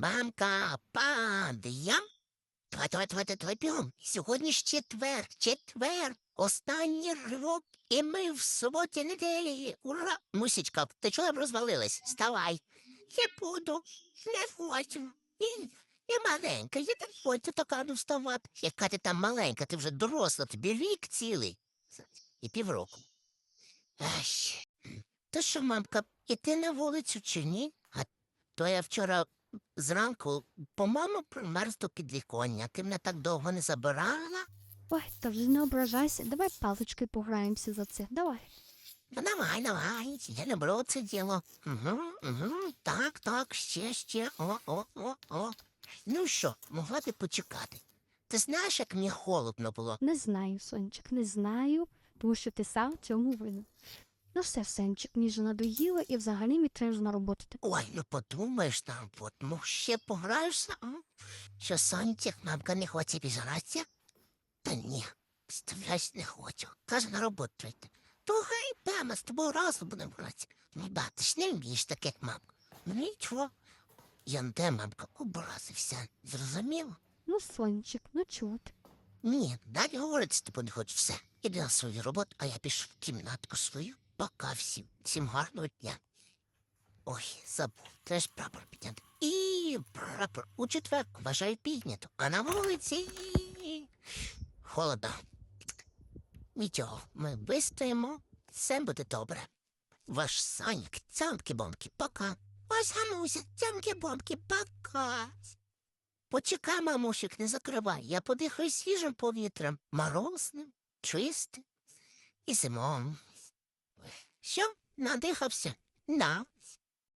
Мамка, падаєм. Давай, давай, давай, давай, давай, бігом. Сьогодні ж четвер, четвер. Останній ривок, і ми в суботі неділі. Ура! Мусічка, ти чого розвалилась? Вставай. Я буду, не хочу. І, і маленька, я не хочу така не вставати. Яка ти там маленька, ти вже доросла, тобі рік цілий. І півроку. Ай. То що, мамка, іти на вулицю чи ні? А то я вчора зранку, по-моєму, примерз до підвіконня. Ти мене так довго не забирала? Ой, та вже не ображайся. Давай паличкою пограємося за це. Давай. Ну, давай, давай, я люблю це діло. Угу, угу, так, так, ще, ще, о, о, о, о. Ну що, могла ти почекати? Ти знаєш, як мені холодно було? Не знаю, сончик, не знаю, тому що ти сам в цьому винен. Ну все, Сенчик, мені надоїло і взагалі мені треба вже на роботу. Ой, ну подумаєш там, от, ну ще пограєшся, а? Що сонця, мамка не хоче біжратися? Та ні, ставляйся не хочу. Каже, на роботу йти. То гай, прямо з тобою разом будемо грати. Ну да, ти ж не вмієш так, як мамка. Ну нічого. Я на те, мамка, образився. Зрозуміло? Ну, сончик, ну чого? Ні, далі говорити з тобою не хочу все. Іди на свою роботу, а я пішов в кімнатку свою. Пока всім. Всім гарного дня. Ой, забув, теж прапор підняти. І прапор у четвер вважаю піднято, а на вулиці холодно. Нічого, ми вистоїмо, все буде добре. Ваш Санік, цямки-бомки, пока. Ось Гануся, цямки-бомки, пока. Почекай, мамусик, не закривай. Я подихаю свіжим повітрям, морозним, чистим і зимовим. Що, надихався? На,